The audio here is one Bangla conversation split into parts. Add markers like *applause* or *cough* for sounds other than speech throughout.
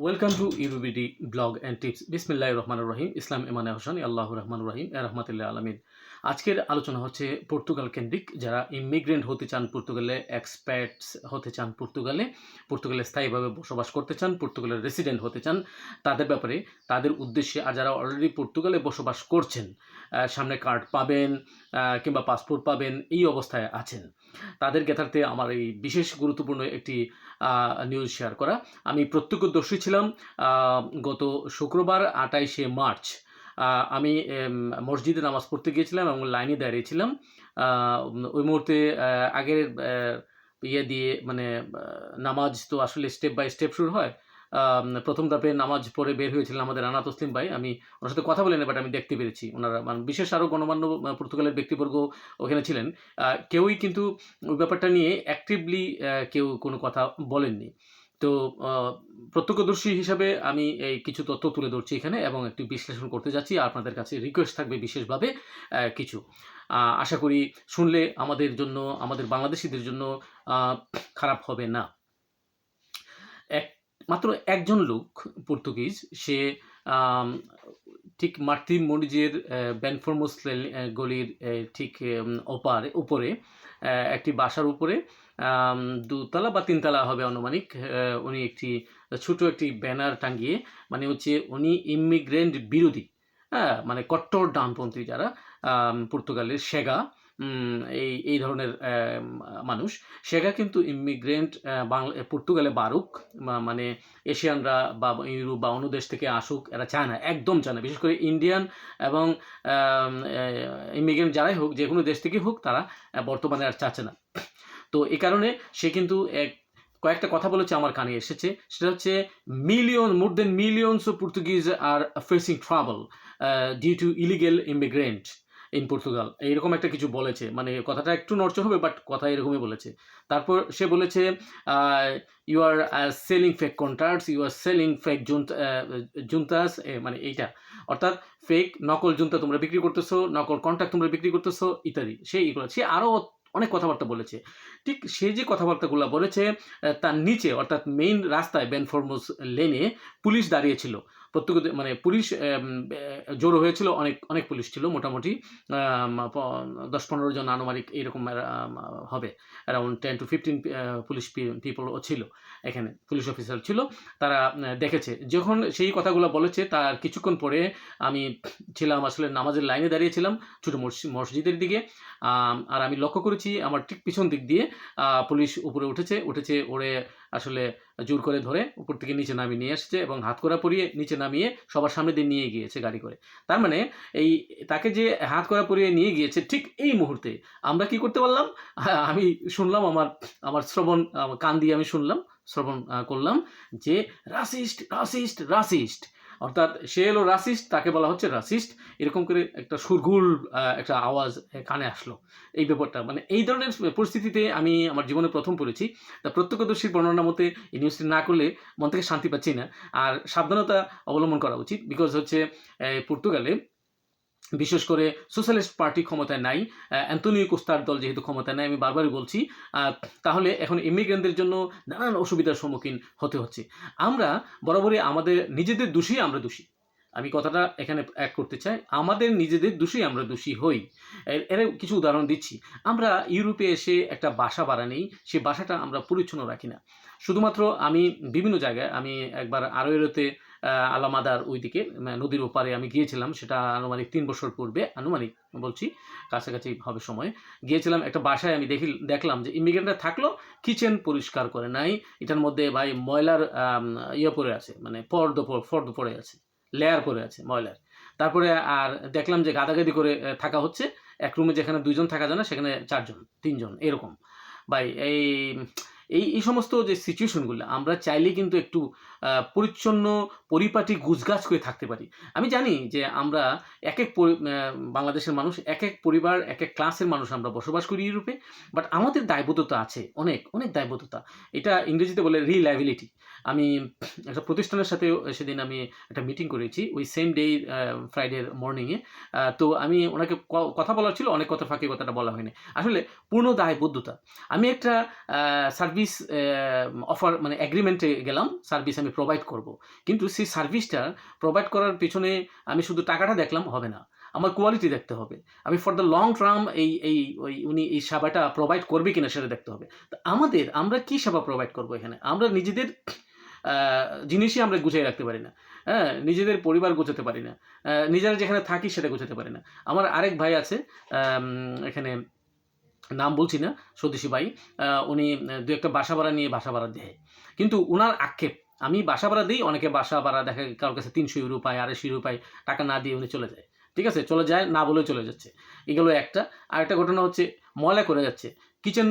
welcome to UBD blog and tips বিসমিল্লাহ রহমান রহিম ইসলাম ইমানে হোসেন আল্লাহ রহমান রহিম এ রহমতুল্লাহ আলমিন আজকের আলোচনা হচ্ছে পর্তুগাল কেন্দ্রিক, যারা ইমিগ্রেন্ট হতে চান পর্তুগালে এক্সপ্যাটস হতে চান পর্তুগালে পর্তুগালে স্থায়ীভাবে বসবাস করতে চান, পর্তুগালের রেসিডেন্ট হতে চান, তাদের ব্যাপারে, তাদের উদ্দেশ্যে, আর যারা অলরেডি পর্তুগালে বসবাস করছেন সামনে কার্ড পাবেন কিংবা পাসপোর্ট পাবেন, এই অবস্থায় আছেন। তাদের জ্ঞাতার্থে আমার এই বিশেষ গুরুত্বপূর্ণ একটি নিউজ শেয়ার করা। আমি প্রত্যক্ষদর্শী ছিলাম গত শুক্রবার আটাইশে মার্চ আমি মসজিদে নামাজ পড়তে গিয়েছিলাম এবং লাইনে দাঁড়িয়েছিলাম। ওই মুহূর্তে আগের ইয়ে দিয়ে মানে নামাজ তো আসলে স্টেপ বাই স্টেপ শুরু হয়। প্রথম ধাপে নামাজ পড়ে বের হয়েছিলেন আমাদের রানা তসলিম ভাই। আমি ওনার সাথে কথা বলিনি বাট আমি দেখতে পেরেছি। ওনারা মানে বিশেষ আরও গণমান্য পর্তুগালের ব্যক্তিবর্গ ওখানে ছিলেন। কেউই কিন্তু ওই ব্যাপারটা নিয়ে অ্যাক্টিভলি কেউ কোনো কথা বলেননি। তো প্রত্যক্ষদর্শী হিসাবে আমি এই কিছু তথ্য তুলে ধরছি এখানে এবং একটি বিশ্লেষণ করতে যাচ্ছি। আপনাদের কাছে রিকোয়েস্ট থাকবে বিশেষভাবে কিছু। আশা করি শুনলে আমাদের জন্য, আমাদের বাংলাদেশিদের জন্য খারাপ হবে না। এক, মাত্র একজন লোক পর্তুগিজ, সে ঠিক মার্তিন মনিজের ব্যানফরমোস গলির ঠিক ওপারে, উপরে একটি বাসার উপরে দুতলা বা তিনতলা হবে আনুমানিক উনি একটি ছোট একটি ব্যানার টাঙ্গিয়ে মানে হচ্ছে উনি ইমিগ্রেন্ট বিরোধী হ্যাঁ মানে কট্টর ডানপন্থী যারা পর্তুগালের সেগা এই এই ধরনের মানুষ। সেগা কিন্তু ইমিগ্রেন্ট বাংলা পর্তুগালে বারুক মানে এশিয়ানরা বা ইউরোপ বা অন্য দেশ থেকে আসুক, এরা চায় না, একদম চায় না। বিশেষ করে ইন্ডিয়ান এবং ইমিগ্রেন্ট যারাই হোক, যে কোনো দেশ থেকে হোক, তারা বর্তমানে আর চাচ্ছে না। তো এ কারণে সে কিন্তু এক, কয়েকটা কথা বলেছে আমার কানে এসেছে। সেটা হচ্ছে million more than millions of Portuguese are facing trouble due to illegal immigrant in Portugal এইরকম একটা কিছু বলেছে। মানে কথাটা একটু নড়চড় হবে বাট কথা এরকমই বলেছে। তারপর সে বলেছে you are selling fake contracts you are selling fake জুনতাস মানে এইটা। অর্থাৎ ফেক নকল জুনতা তোমরা বিক্রি করতেছো, নকল কন্ট্রাক্ট তোমরা বিক্রি করতেছো, ইত্যাদি। সে এইগুলো সে আরও অনেক কথাবার্তা বলেছে। ঠিক সে যে কথাবার্তাগুলো বলেছে তার নিচে, অর্থাৎ মেইন রাস্তায় বেনফরমোস লেনে পুলিশ দাঁড়িয়েছিল। প্রত্যেক মানে পুলিশ জড়ো হয়েছিল অনেক অনেক পুলিশ ছিল মোটামুটি দশ পনেরো জন আনুমানিক এইরকম হবে। Around ten to fifteen police পিপলও ছিল এখানে, পুলিশ অফিসার ছিল। তারা দেখেছে। যখন সেই কথাগুলো বলেছে, তার কিছুক্ষণ পরে আমি ছিলাম আসলে নামাজের লাইনে দাঁড়িয়েছিলাম ছোটো মসজি- মসজিদের দিকে আর আমি লক্ষ্য করেছি আমার ঠিক পিছন দিক দিয়ে পুলিশ উপরে উঠেছে উঠেছে, ওরে আসলে জোর করে ধরে উপর থেকে নিচে নামিয়ে নিয়ে এসেছে এবং হাত করা পরিয়ে নিচে নামিয়ে সবার সামনে দিয়ে নিয়ে গিয়েছে গাড়ি করে। তার মানে এই তাকে যে হাত করা পরিয়ে নিয়ে গিয়েছে ঠিক এই মুহূর্তে আমরা কি করতে পারলাম? আমি শুনলাম আমার আমার শ্রবণ কান দিয়ে আমি শুনলাম, শ্রবণ করলাম যে, রাসিস্ট রাসিস্ট রাসিস্ট। অর্থাৎ সে এলো রাসিস্ট তাকে বলা হচ্ছে রাসিস্ট এরকম করে একটা সুরগুল একটা আওয়াজ কানে আসলো। এই ব্যাপারটা মানে এই ধরনের পরিস্থিতিতে আমি আমার জীবনে প্রথম পড়েছি। তা প্রত্যক্ষদর্শীর বর্ণনা মতে এই নিউজটি না করলে মন থেকে শান্তি পাচ্ছি না। আর সাবধানতা অবলম্বন করা উচিত। বিকজ হচ্ছে পর্তুগালে বিশেষ করে সোশ্যালিস্ট পার্টি ক্ষমতায় নাই অ্যান্টনিও কোস্তার দল যেহেতু ক্ষমতায় নাই, আমি বারবারই বলছি তাহলে এখন ইমিগ্রেন্টদের জন্য নানান অসুবিধার সম্মুখীন হতে হচ্ছে। আমরা বরাবরই আমাদের নিজেদের দোষী আমরা দোষী। আমি কথাটা এখানে অ্যাড করতে চাই, আমাদের নিজেদের দোষী আমরা দোষী হই। এর কিছু উদাহরণ দিচ্ছি। আমরা ইউরোপে এসে একটা বাসা ভাড়া নেই সেই বাসাটা আমরা পরিচ্ছন্ন রাখি না। শুধুমাত্র আমি বিভিন্ন জায়গায়, আমি একবার আরোয়েরোতে আলামাদার ওইদিকে আহ, নদীর ওপারে আমি গিয়েছিলাম সেটা আনুমানিক তিন বছর পূর্বে আনুমানিক বলছি কাছাকাছি হবে সময়। গিয়েছিলাম একটা বাসায় আমি দেখি দেখলাম যে ইমিগ্রেন্টরা থাকল কিচেন পরিষ্কার করে নাই এটার মধ্যে ভাই ময়লার ইয়ে পড়ে আছে মানে ফর্দ প- ফর্দ পড়ে আছে লেয়ার পড়ে আছে ময়লার। তারপরে আর দেখলাম যে গাদাগাদি করে থাকা হচ্ছে এক রুমে যেখানে দুইজন থাকা যায় না সেখানে চারজন তিনজন এরকম। ভাই এই এই এই সমস্ত যে সিচুয়েশনগুলো আমরা চাইলে কিন্তু একটু পরিচ্ছন্ন, পরিপাটি গুছগাছ করে থাকতে পারি। আমি জানি যে আমরা এক এক বাংলাদেশের মানুষ এক এক পরিবার এক এক ক্লাসের মানুষ আমরা বসবাস করি ইউরোপে বাট আমাদের দায়বদ্ধতা আছে, অনেক অনেক দায়বদ্ধতা। এটা ইংরেজিতে বলে রিলাইবিলিটি আমি একটা প্রতিষ্ঠানের সাথে সেদিন আমি একটা মিটিং করেছি, ওই সেম ডে ফ্রাইডে মর্নিংয়ে তো আমি ওনাকে কথা বলার ছিল, অনেক কথা ফাঁকি কথাটা বলা হয়নি। আসলে পূর্ণ দায়বদ্ধতা আমি একটা সার্ভিস অফার মানে এগ্রিমেন্টে গেলাম সার্ভিস আমি প্রোভাইড করব। কিন্তু সেই সার্ভিসটা প্রোভাইড করার পিছনে আমি শুধু টাকাটা দেখলাম, হবে না। আমার কোয়ালিটি দেখতে হবে। আমি ফর দ্য লং টার্ম এই এই, ওই, উনি এই সেবাটা প্রোভাইড করবে কিনা সেটা দেখতে হবে। তো আমাদের, আমরা কি সেবা প্রোভাইড করব এখানে? আমরা নিজেদের জিনিসই আমরা গুছিয়ে রাখতে পারি না। হ্যাঁ নিজেদের পরিবার গোছাতে পারি না। নিজেরা যেখানে থাকি সেটা গোছাতে পারি না। আমার আরেক ভাই আছে এখানে নাম বলছি না, স্বদেশী ভাই উনি দু একটা বাসা ভাড়া নিয়ে বাসা ভাড়া দেয়। কিন্তু ওনার আক্ষেপ, আমি বাসা ভাড়া দিই, অনেকে বাসা ভাড়া দেখা কারোর কাছে তিনশো ইউরো পায়, আড়াইশো ইউরো পায়, টাকা না দিয়ে উনি চলে যায়। ঠিক আছে? চলে যায়, না বলে চলে যাচ্ছে। এগুলো একটা। আর একটা ঘটনা হচ্ছে, ময়লা করে যাচ্ছে। কিচেন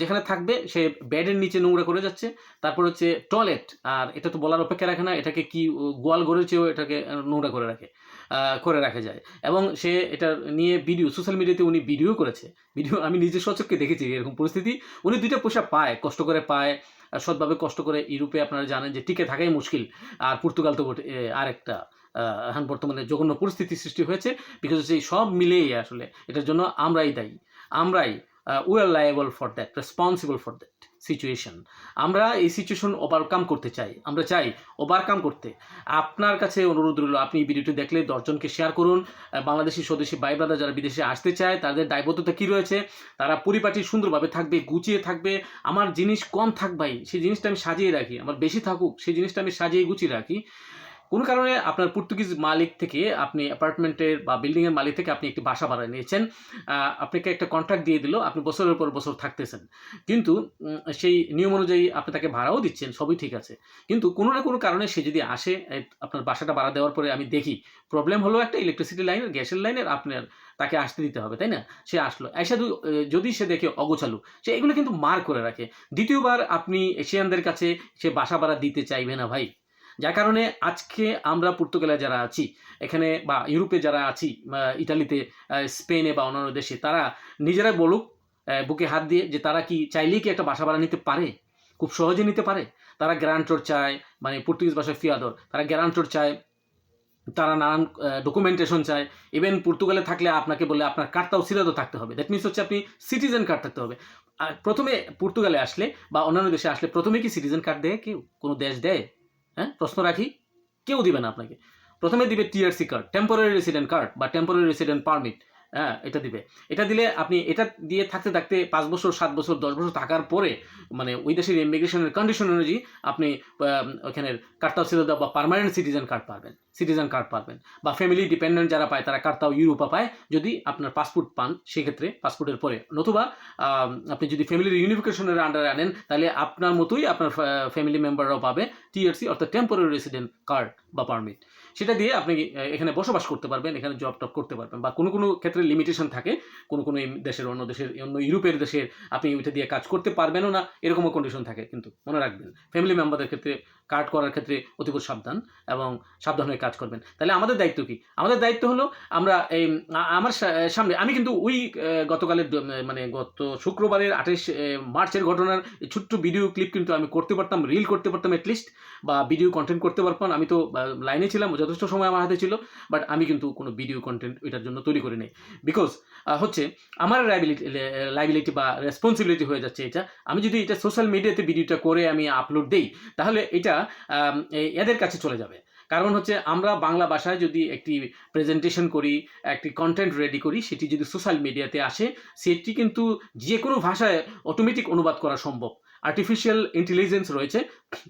যেখানে থাকবে, সে বেডের নিচে নোংরা করে যাচ্ছে। তারপর হচ্ছে টয়লেট আর এটা তো বলার অপেক্ষা রাখে না, এটাকে কি গোয়াল চেয়েও এটাকে নোংরা করে রাখে করে রাখা যায়। এবং সে এটা নিয়ে ভিডিও সোশ্যাল মিডিয়াতে উনি ভিডিও করেছে। ভিডিও আমি নিজে সচক্ষে দেখেছি এরকম পরিস্থিতি। উনি দুইটা পয়সা পায়, কষ্ট করে পায় সৎভাবে কষ্ট করে ইউরোপে আপনারা জানেন যে টিকে থাকাই মুশকিল। আর পর্তুগাল তো আরেকটা এখন বর্তমানে জঘন্য পরিস্থিতি সৃষ্টি হয়েছে বিকজ এই সব মিলেই আসলে, এটার জন্য আমরাই দায়ী। আমরাই we are liable for that responsible for that situation আমরা এই সিচুয়েশন ওভারকাম করতে চাই, আমরা চাই ওভারকাম করতে। আপনার কাছে অনুরোধ রইল, আপনি ভিডিওটি দেখলে দশজনকে শেয়ার করুন। বাংলাদেশি স্বদেশী ভাই ব্রাদার যারা বিদেশে আসতে চায়, তাদের দায়বদ্ধতা কী রয়েছে? তারা পরিপাটি সুন্দরভাবে থাকবে, গুছিয়ে থাকবে। আমার জিনিস কম থাক ভাই, সেই জিনিসটা আমি সাজিয়ে রাখি, আমার বেশি থাকুক, সেই জিনিসটা আমি সাজিয়ে গুছিয়ে রাখি। কোনো কারণে আপনার পর্তুগিজ মালিক থেকে আপনি অ্যাপার্টমেন্টের বা বিল্ডিংয়ের মালিক থেকে আপনি একটি বাসা ভাড়া নিয়েছেন আপনাকে একটা কন্ট্রাক্ট দিয়ে দিল, আপনি বছরের পর বছর থাকতেছেন। কিন্তু সেই নিয়ম অনুযায়ী আপনি তাকে ভাড়াও দিচ্ছেন, সবই ঠিক আছে। কিন্তু কোনো না কোনো কারণে সে যদি আসে আপনার বাসাটা ভাড়া দেওয়ার পরে আমি দেখি প্রবলেম হলো একটা ইলেকট্রিসিটি লাইনের গ্যাসের লাইনের আপনার তাকে আসতে দিতে হবে, তাই না? সে আসলো, এসে যদি সে দেখে অগোছালু, সে এগুলো কিন্তু মার করে রাখে। দ্বিতীয়বার আপনি এশিয়ানদের কাছে সে বাসা ভাড়া দিতে চাইবে না ভাই। যার কারণে আজকে আমরা পর্তুগালে যারা আছি, এখানে বা ইউরোপে যারা আছি ইটালিতে স্পেনে বা অন্যান্য দেশে, তারা নিজেরা বলুক বুকে হাত দিয়ে যে তারা কি চাইলেই কি একটা বাসা ভাড়া নিতে পারে? খুব সহজে নিতে পারে। তারা গ্যারান্টর চায় মানে পর্তুগিজ ভাষায় ফিয়াদর, তারা গ্যারান্টর চায়, তারা নানান ডকুমেন্টেশন চায়। ইভেন পর্তুগালে থাকলে আপনাকে বলে আপনার কার্ডটাও সিরাদও থাকতে হবে। দ্যাট মিনস হচ্ছে আপনি সিটিজেন কার্ড থাকতে হবে। প্রথমে পর্তুগালে আসলে বা অন্যান্য দেশে আসলে প্রথমে কি সিটিজেন কার্ড দেয় কেউ? কোনো দেশ দেয়? হ্যাঁ? প্রশ্ন রাখি, কেউ দিবে না আপনাকে। প্রথমে দিবে TRC card temporary resident card বা টেম্পোরারি রেসিডেন্ট পারমিট হ্যাঁ এটা দিবে। এটা দিলে আপনি, এটা দিয়ে থাকতে থাকতে পাঁচ বছর, সাত বছর, দশ বছর থাকার পরে মানে ওই দেশের ইমিগ্রেশনের কন্ডিশন অনুযায়ী আপনি ওখানের কার্তাও সিলেদা বা পার্মানেন্ট সিটিজেন কার্ড পাবেন সিটিজেন কার্ড পাবেন। বা ফ্যামিলি ডিপেন্ডেন্ট যারা পায়, তারা কার্তাও ইউরোপা পায়। যদি আপনার পাসপোর্ট পান, সেক্ষেত্রে পাসপোর্টের পরে। নতুবা আপনি যদি ফ্যামিলির ইউনিফিকেশনের আন্ডারে আনেন, তাহলে আপনার মতোই আপনার ফ্যামিলি মেম্বাররাও পাবে টিআরসি অর্থাৎ টেম্পোরারি রেসিডেন্ট কার্ড বা পারমিট সেটা দিয়ে আপনি এখানে বসবাস করতে পারবেন, এখানে জব টপ করতে পারবেন বা কোনো কোনো ক্ষেত্রে লিমিটেশন থাকে, কোনো কোনো দেশের অন্য দেশের, অন্য ইউরোপের দেশের আপনি ওইটা দিয়ে কাজ করতে পারবেনও না, এরকমও কন্ডিশন থাকে কিন্তু, মনে রাখবেন। ফ্যামিলি মেম্বারদের ক্ষেত্রে কার্ড করার ক্ষেত্রে অতীব সাবধান এবং সাবধান হয়ে কাজ করবেন। তাহলে আমাদের দায়িত্ব কি? আমাদের দায়িত্ব হলো আমরা, এই আমার সামনে, আমি কিন্তু ওই গতকালের মানে গত শুক্রবারের আঠাশ মার্চের ঘটনার ছোট্ট ভিডিও ক্লিপ কিন্তু আমি করতে পারতাম রিল করতে পারতাম অ্যাটলিস্ট বা ভিডিও কন্টেন্ট করতে পারতাম। আমি তো লাইনে ছিলাম যথেষ্ট সময় আমার হাতে ছিল বাট আমি কিন্তু কোনো ভিডিও কন্টেন্ট এটার জন্য তৈরি করি নাই বিকজ হচ্ছে আমার লাইবিলিটি লাইবিলিটি বা রেসপন্সিবিলিটি হয়ে যাচ্ছে এটা। আমি যদি এটা সোশ্যাল মিডিয়াতে ভিডিওটা করে আমি আপলোড দেই, তাহলে এটা এদের কাছে চলে যাবে। কারণ হচ্ছে আমরা বাংলা ভাষায় যদি একটি প্রেজেন্টেশন করি, একটি কন্টেন্ট রেডি করি, সেটি যদি সোশ্যাল মিডিয়াতে আসে, সেটি কিন্তু যে কোনো ভাষায় অটোমেটিক অনুবাদ করা সম্ভব। আর্টিফিশিয়াল ইন্টেলিজেন্স রয়েছে,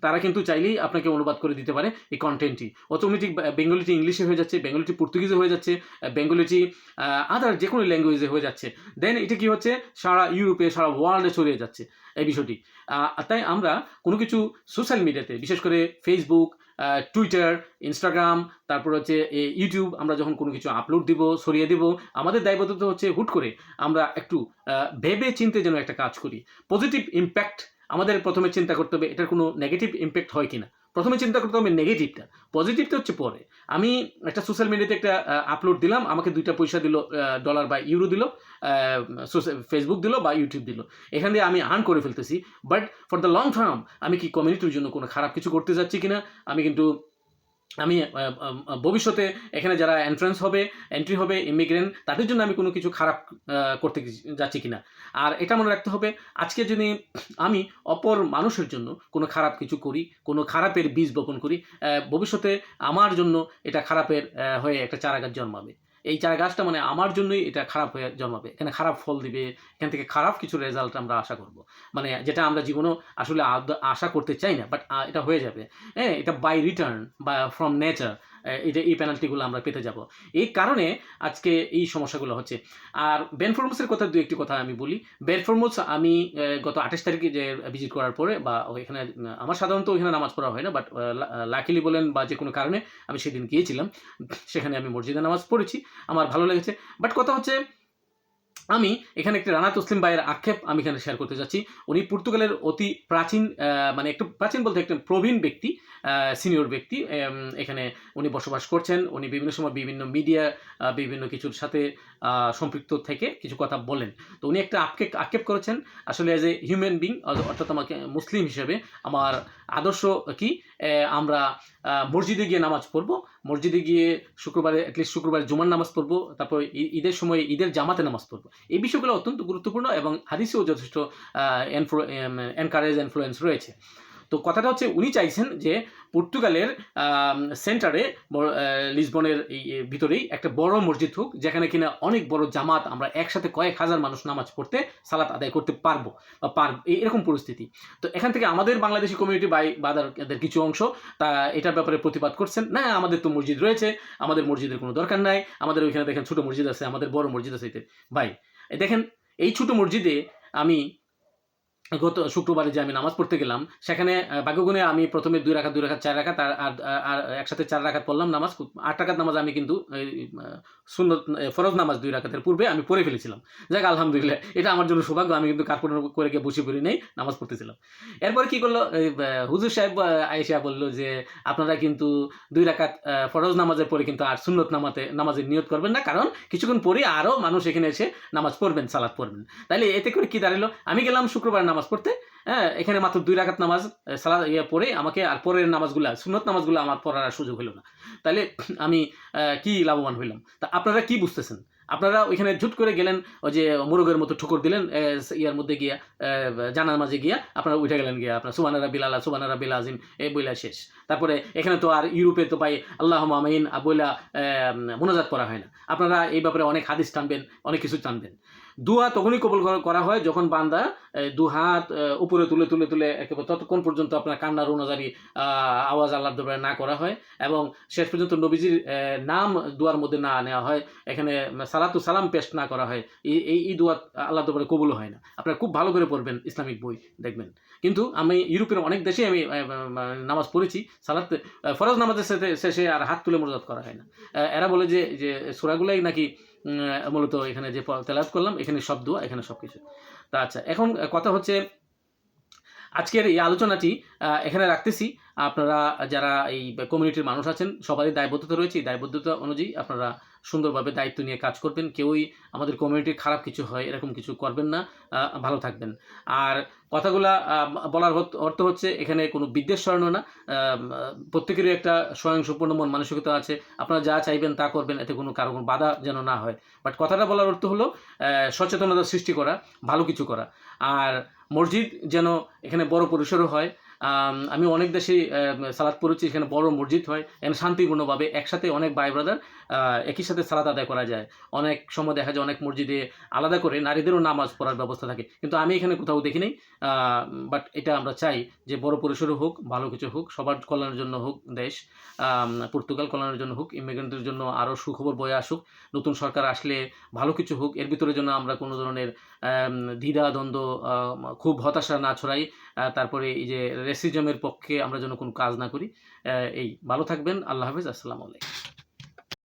তারা কিন্তু চাইলেই আপনাকে অনুবাদ করে দিতে পারে এই কন্টেন্টটি অটোমেটিক বেঙ্গলিটি ইংলিশে হয়ে যাচ্ছে, বেঙ্গলিটি পর্তুগিজে হয়ে যাচ্ছে বেঙ্গলিটি আদার যে কোনো ল্যাঙ্গুয়েজে হয়ে যাচ্ছে। দেন এটা কি হচ্ছে? সারা ইউরোপে সারা ওয়ার্ল্ডে ছড়িয়ে যাচ্ছে এই বিষয়টি। তাই আমরা কোনো কিছু সোশ্যাল মিডিয়াতে বিশেষ করে ফেসবুক টুইটার ইনস্টাগ্রাম তারপর হচ্ছে ইউটিউব আমরা যখন কোনো কিছু আপলোড দিব সরিয়ে দিব, আমাদের দায়বদ্ধতা হচ্ছে হুট করে আমরা একটু ভেবে চিনতে যেন একটা কাজ করি। পজিটিভ ইম্প্যাক্ট আমাদের প্রথমে চিন্তা করতে হবে এটার কোনো নেগেটিভ ইম্প্যাক্ট হয় কিনা। প্রথমে চিন্তা করতে হবে নেগেটিভটা পজিটিভটা হচ্ছে পরে। আমি একটা সোশ্যাল মিডিয়াতে একটা আপলোড দিলাম, আমাকে দুইটা পয়সা দিল ডলার বা ইউরো দিল ফেসবুক দিল বা ইউটিউব দিল। এখান দিয়ে আমি আর্ন করে ফেলতেছি but for the long term আমি কি কমিউনিটির জন্য কোনো খারাপ কিছু করতে যাচ্ছি কিনা, আমি কিন্তু আমি ভবিষ্যতে এখানে যারা এন্ট্রান্স হবে এন্ট্রি হবে ইমিগ্রেন্ট তাদের জন্য আমি কোনো কিছু খারাপ করতে যাচ্ছি কিনা। আর এটা মনে রাখতে হবে আজকে যদি আমি অপর মানুষের জন্য কোনো খারাপ কিছু করি, কোনো খারাপের বীজ বপন করি ভবিষ্যতে আমার জন্য এটা খারাপের হয়ে একটা চারাগাছ জন্মাবে। এই চারা গাছটা মানে আমার জন্যই এটা খারাপ হয়ে জন্মাবে। এখানে খারাপ ফল দিবে, এখান থেকে খারাপ কিছু রেজাল্ট আমরা আশা করব। মানে যেটা আমরা জীবনেও আসলে আশা করতে চাই না বাট এটা হয়ে যাবে। হ্যাঁ এটা বাই রিটার্ন বা ফ্রম নেচার এটা এই পেনাল্টিগুলো আমরা পেতে যাব। এই কারণে আজকে এই সমস্যাগুলো হচ্ছে। আর বেনফর্মসের কথা দু একটি কথা আমি বলি। বেনফর্মস আমি গত আঠাশ তারিখে যে ভিজিট করার পরে বা এখানে, আমার সাধারণত ওইখানে নামাজ পড়া হয় না বাট লাকিলি বলেন বা যে কোনো কারণে আমি সেদিন গিয়েছিলাম। সেখানে আমি মসজিদে নামাজ পড়েছি, আমার ভালো লেগেছে। বাট কথা হচ্ছে আমি এখানে একটি রানা তসলিম ভাইয়ের আক্ষেপ আমি এখানে শেয়ার করতে যাচ্ছি। উনি পর্তুগালের অতি প্রাচীন মানে একটু প্রাচীন বলতে একটু প্রবীণ ব্যক্তি সিনিয়র ব্যক্তি এখানে উনি বসবাস করছেন। উনি বিভিন্ন সময় বিভিন্ন মিডিয়া বিভিন্ন কিছুর সাথে সম্পৃক্ত থেকে কিছু কথা বলেন। তো উনি একটা আক্ষেপ আক্ষেপ করেছেন আসলে অ্যাজ এ হিউম্যান বিং অর্থাৎ আমাকে মুসলিম হিসেবে আমার আদর্শ কি? আমরা মসজিদে গিয়ে নামাজ পড়ব। মসজিদে গিয়ে শুক্রবারে অ্যাটলিস্ট শুক্রবারে জুমার নামাজ পড়ব। তারপর ঈদের সময় ঈদের জামাতে নামাজ পড়ব। এই বিষয়গুলো অত্যন্ত গুরুত্বপূর্ণ এবং হাদিসেও যথেষ্ট এনকারেজ ইনফ্লুয়েন্স রয়েছে। তো কথাটা হচ্ছে উনি চাইছেন যে পর্তুগালের সেন্টারে লিসবনের ভিতরেই একটা বড় মসজিদ হোক, যেখানে কিনা অনেক বড় জামাত, আমরা একসাথে কয়েক হাজার মানুষ নামাজ পড়তে সালাত আদায় করতে পারব বা পার এই- এরকম পরিস্থিতি তো এখান থেকে আমাদের বাংলাদেশি কমিউনিটি বাই বাদারদের কিছু অংশ, তা এটার ব্যাপারে প্রতিবাদ করছেন, না, আমাদের তো মসজিদ রয়েছে, আমাদের মসজিদের কোনো দরকার নাই, আমাদের ওইখানে দেখেন ছোট মসজিদ আছে, আমাদের বড় মসজিদ আছে। ভাই দেখেন, এই ছোট মসজিদে আমি গত শুক্রবারে যে আমি নামাজ পড়তে গেলাম সেখানে ভাগ্যগুণে আমি প্রথমে দুই রাখাত দুই রাখাত চার রাখাত আর আর একসাথে চার রাখাত পড়লাম নামাজ। আট রাখাত নামাজ আমি কিন্তু আহ, ফরজ নামাজ দুই রাখাতের পূর্বে আমি পড়ে ফেলেছিলাম। যাক আলহামদুলিল্লাহ এটা আমার জন্য সৌভাগ্য আমি কিন্তু কার্পণ করে গিয়ে বসে পড়ি নেই নামাজ পড়তেছিলাম। এরপরে কি করল হুজুর সাহেব আয়েশা বলল যে আপনারা কিন্তু দুই আহ, ফরজ নামাজের পরে কিন্তু আর সুন্নত নামাতে নামাজের নিয়ত করবেন না কারণ কিছুক্ষণ পরে আরও মানুষ এখানে এসে নামাজ পড়বেন সালাদ পড়বেন। তাইলে এতে করে কি দাঁড়াল? আমি গেলাম শুক্রবার নামাজ পড়তে হ্যাঁ এখানে মাত্র দুই রাকাত নামাজ সালা ইয়ে পড়ে আমাকে আর পরের নামাজগুলো, সুন্নত নামাজগুলো আমার পড়ার আর সুযোগ হলো না। তাহলে *clears throat* আমি কি লাভবান হইলাম? তা আপনারা কি বুঝতেছেন? আপনারা ওইখানে ঝুট করে গেলেন, ওই যে মোরগের মতো ঠুকর দিলেন ইয়ার মধ্যে গিয়া জানার মাঝে গিয়া আপনারা উঠে গেলেন গিয়া, আপনার সুবানারা বিলালা সুবানারা বিল আজিম এই বইলা শেষ। তারপরে এখানে তো আর ইউরোপে তো ভাই আল্লাহ মামিন বইলা মোনাজাত করা হয় না। আপনারা এই ব্যাপারে অনেক হাদিস টানবেন, অনেক কিছু টানবেন দুয়া তখনই কবল করা- হয় যখন বান্দা আহ, দু হাত উপরে তুলে তুলে তুলে একেবারে ততক্ষণ পর্যন্ত আপনার কান্নার অনুযায়ী আওয়াজ আল্লাহ দরবারে না করা হয় এবং শেষ পর্যন্ত নবীজির নাম দুয়ার মধ্যে না নেওয়া হয়। এখানে সালাতু সালাম পেশ না করা হয়। এই এই দুয়া আল্লাহ দরবারে কবুল হয় না। আপনারা খুব ভালো করে পড়বেন ইসলামিক বই দেখবেন। কিন্তু আমি ইউরোপের অনেক দেশে আমি নামাজ পড়েছি। সালাত ফরজ নামাজের সাথে শেষে আর হাত তুলে মোরজাত করা হয় না। এরা বলে যে যে সুরাগুলাই নাকি মূলত এখানে যে তেলাত করলাম, এখানে সব দোয়া, এখানে সব কিছু। তা আচ্ছা এখন কথা হচ্ছে, আজকের এই আলোচনাটি এখানে রাখতেছি। আপনারা যারা এই কমিউনিটির মানুষ আছেন, সবারই দায়বদ্ধতা রয়েছে। এই দায়বদ্ধতা অনুযায়ী আপনারা সুন্দরভাবে দায়িত্ব নিয়ে কাজ করবেন। কেউই আমাদের কমিউনিটির খারাপ কিছু হয়, এরকম কিছু করবেন না ভালো থাকবেন। আর কথাগুলা বলার অর্থ হচ্ছে এখানে কোনো বিদ্বেষ সরানো না। প্রত্যেকেরই একটা স্বয়ংসম্পূর্ণ মন, মানসিকতা আছে। আপনারা যা চাইবেন তা করবেন, এতে কোনো কারও কোনো বাধা যেন না হয়। বাট কথাটা বলার অর্থ হলো সচেতনতা সৃষ্টি করা, ভালো কিছু করা। আর মসজিদ যেন এখানে বড় পরিসরও হয়, আমি অনেক দেশেই সালাদ পড়েছি, এখানে বড় মসজিদ হয়। এখানে শান্তিপূর্ণভাবে একসাথে অনেক ভাই ব্রাদার একই সাথে সালাদ আদায় করা যায়। অনেক সময় দেখা যায় অনেক মসজিদে আলাদা করে নারীদেরও নামাজ পড়ার ব্যবস্থা থাকে। কিন্তু আমি এখানে কোথাও দেখি নাই বাট এটা আমরা চাই যে বড় পরিসরে হোক, ভালো কিছু হোক, সবার কল্যাণের জন্য হোক দেশ পর্তুগাল কল্যাণের জন্য হোক ইমিগ্রেন্টদের জন্য আরও সুখবর বয়ে আসুক, নতুন সরকার আসলে ভালো কিছু হোক, এর ভিতরে যেন আমরা কোনো ধরনের দ্বিধা, দ্বন্দ্ব খুব হতাশা না ছড়াই তারপরে এই যে রেসিজমের পক্ষে আমরা যেন কোনো কাজ না করি। এই, ভালো থাকবেন, আল্লাহ হাফিজ, আসসালামু আলাইকুম।